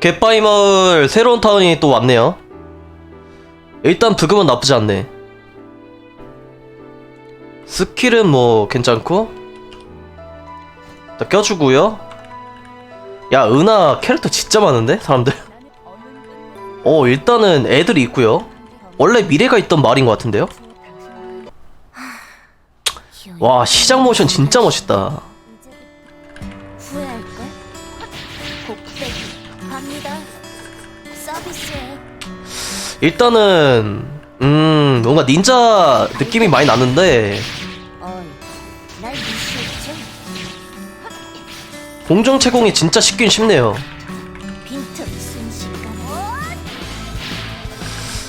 갯바위 마을 새로운 타운이 또 왔네요. 일단 부금은 나쁘지 않네. 스킬은 뭐 괜찮고. 나 껴주고요. 야 은하 캐릭터 진짜 많은데 사람들. 어 일단은 애들이 있고요. 원래 미래가 있던 마을인 것 같은데요. 와 시장 모션 진짜 멋있다. 일단은 음 뭔가 닌자 느낌이 많이 나는데? 공중 채공이 진짜 쉽긴 쉽네요.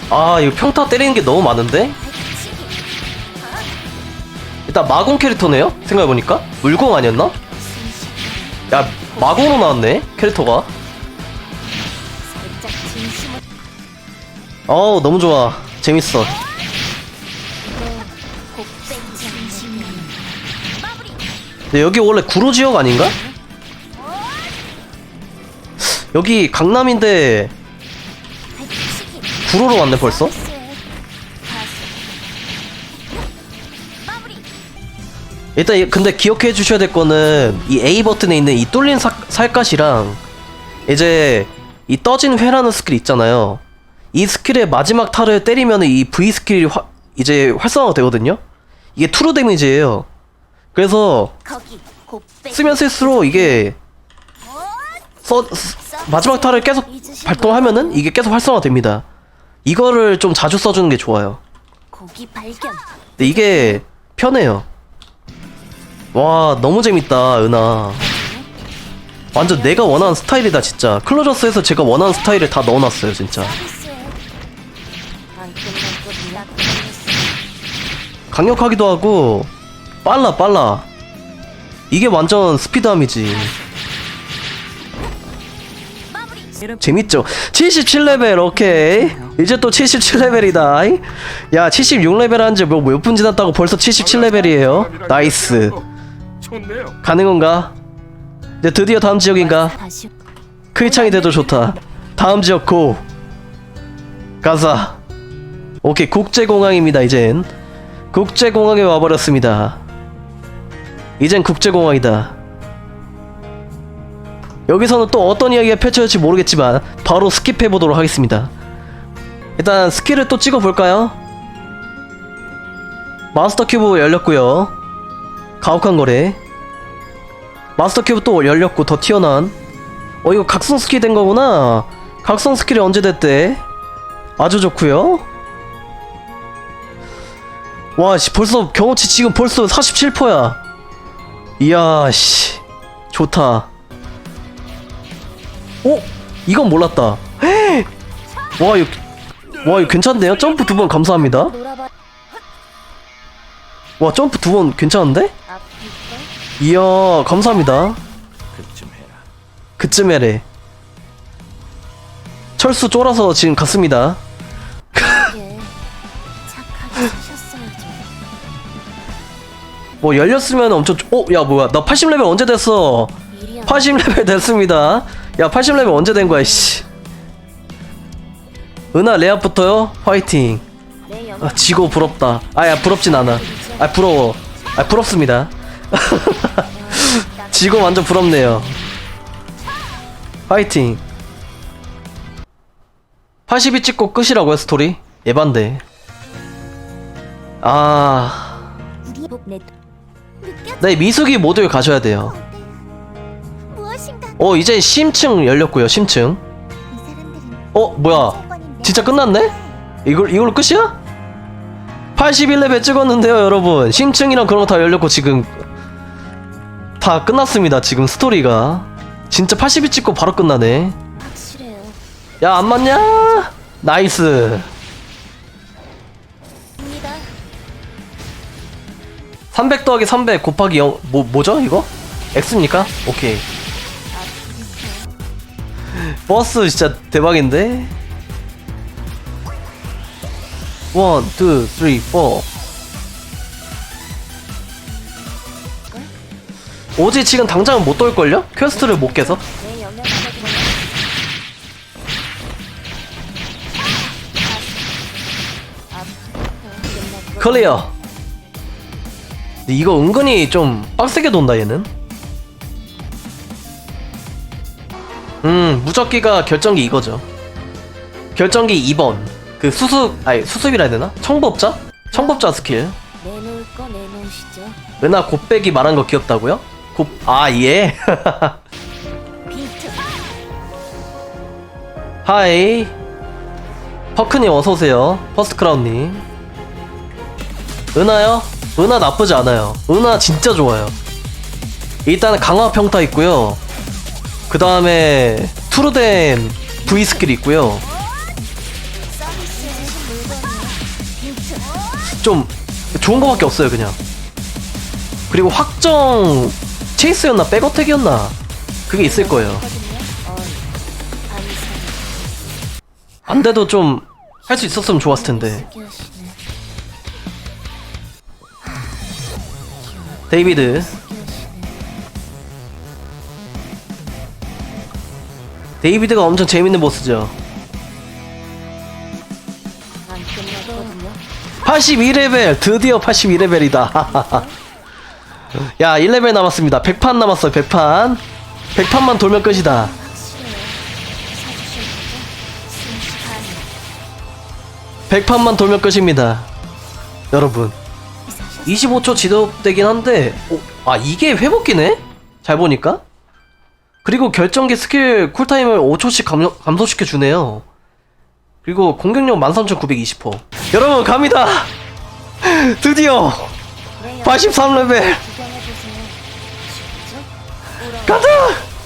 아 이거 평타 때리는 게 너무 많은데 일단 마공 캐릭터네요. 생각해보니까 물공 아니었나? 야 마공으로 나왔네 캐릭터가. 어우 너무 좋아 재밌어. 근데 여기 원래 구로 지역 아닌가? 여기 강남인데 구로로 왔네 벌써? 일단 이- 근데 기억해 주셔야 될 거는 이 A 버튼에 있는 이 뚫린 사- 살갗이랑 이제 이 떠진 회라는 스킬 있잖아요. 이 스킬의 마지막 타를 때리면 이 V 스킬이 화- 이제 활성화가 되거든요. 이게 투루 데미지예요. 그래서 쓰면 쓸수록 이게 써, 쓰- 마지막 타를 계속 발동하면은 이게 계속 활성화 됩니다. 이거를 좀 자주 써주는 게 좋아요. 근데 이게 편해요. 와 너무 재밌다 은하. 완전 내가 원하는 스타일이다 진짜. 클로저스에서 제가 원하는 스타일을 다 넣어놨어요 진짜. 강력하기도 하고 빨라 빨라. 이게 완전 스피드함이지. 재밌죠? 77레벨 오케이 이제 또 77레벨이다 야 76레벨 한지 뭐몇 분 지났다고 벌써 77레벨이에요 나이스 건가? 이제 드디어 다음 지역인가? 다시 크이창이 돼도 좋다. 다음 지역 고. 가자. 오케이 국제공항입니다 이젠. 국제공항에 와버렸습니다. 이젠 국제공항이다. 여기서는 또 어떤 이야기가 펼쳐질지 모르겠지만 바로 스킵해 보도록 하겠습니다. 일단 스킬을 또 찍어 볼까요? 마스터 큐브 열렸고요. 가혹한 거래. 마스터 큐브 또 열렸고 더 튀어나온 어 이거 각성 스킬 된 거구나 각성 스킬이 언제 됐대 아주 좋고요 와 씨 벌써 경험치 지금 벌써 47%야 이야 씨 좋다 어? 이건 몰랐다 헤! 와 이거 와 이거 괜찮네요 점프 두 번 감사합니다 와 점프 두 번 괜찮은데? 이야 감사합니다 그쯤 해라. 그쯤 해래 철수 쫄아서 지금 갔습니다 뭐 열렸으면 엄청 쪼- 어? 야 뭐야. 나 80레벨 언제 됐어? 미리 안 80레벨 됐습니다. 야 80레벨 언제 된 거야 씨. 은하 레아부터요? 화이팅. 내영 아, 지고 부럽다. 아야 부럽진 않아. 아 부러워. 아 부럽습니다. 지고 완전 부럽네요. 화이팅. 82 찍고 끝이라고요 스토리? 에반데. 아... 네 미숙이 모듈 가셔야 돼요. 무엇인가? 어 이제 심층 열렸고요 심층. 이 사람들은 어 뭐야? 진짜 끝났네? 이걸 이걸로 끝이야? 81레벨 찍었는데요 여러분. 심층이랑 그런 거 다 열렸고 지금 다 끝났습니다 지금 스토리가. 진짜 82 찍고 바로 끝나네. 확실해요. 야 안 맞냐? 나이스 300 더하기 300 곱하기 0 뭐, 뭐죠 이거? X입니까? 오케이 버스 진짜 대박인데? 1, 2, 3, 4 오지 지금 당장은 못 떨걸요? 퀘스트를 못 깨서? 클리어! 근데 이거 은근히 좀 빡세게 돈다 얘는 음 무적기가 결정기 이거죠 결정기 2번 그 수습 아니 수습이라 해야 되나? 청법자? 청법자 스킬 내놓을 거 내놓으시죠. 은하 곱빼기 말한 거 귀엽다고요? 곱... 아 예. 비트. 하이 퍼크님 어서오세요 퍼스트 크라운님 은하요? 은하 나쁘지 않아요. 은하 진짜 좋아요. 일단 강화 평타 있고요. 그 다음에 투르덴 V 스킬 있고요. 좀 좋은 거밖에 없어요 그냥. 그리고 확정 체이스였나 백어택이었나? 그게 있을 거예요. 안 돼도 좀 할 수 있었으면 좋았을 텐데 데이비드 데이비드가 엄청 재밌는 보스죠 안 끝났거든요. 82레벨 드디어 82레벨이다 야 1레벨 남았습니다 100판 남았어요 100판 100판만 돌면 끝이다 확실해요. 사주실 거죠? 순식간에. 100판만 돌면 끝입니다 여러분. 25초 지속되긴 한데 오, 아 이게 회복기네? 잘 보니까 그리고 결정기 스킬 쿨타임을 5초씩 감, 감소시켜 주네요 그리고 공격력 13,920호 여러분 갑니다 드디어 네, 83레벨 구경해보세요. 아시겠죠? 오라. 가자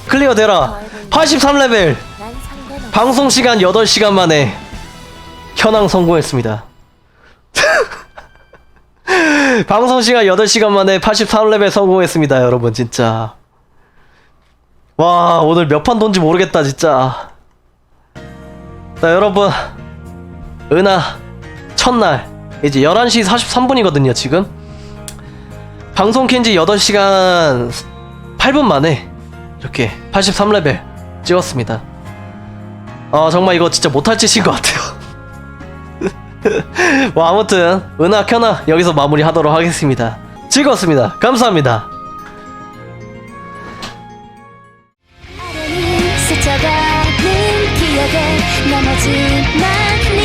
클리어 되라 83레벨 난 상관없어. 방송 시간 8시간 만에 현황 성공했습니다 방송 시간 8시간 만에 83레벨 성공했습니다 여러분 진짜. 와 오늘 몇 판 돈지 모르겠다 진짜. 자 여러분. 은하 첫날. 이제 11시 43분이거든요 지금. 방송 킨지 8시간 8분 만에 이렇게 83레벨 찍었습니다. 아 정말 이거 진짜 못할 짓인 것 같아요 뭐 아무튼 은하 켜나 여기서 마무리하도록 하겠습니다. 즐거웠습니다. 감사합니다. 네 모습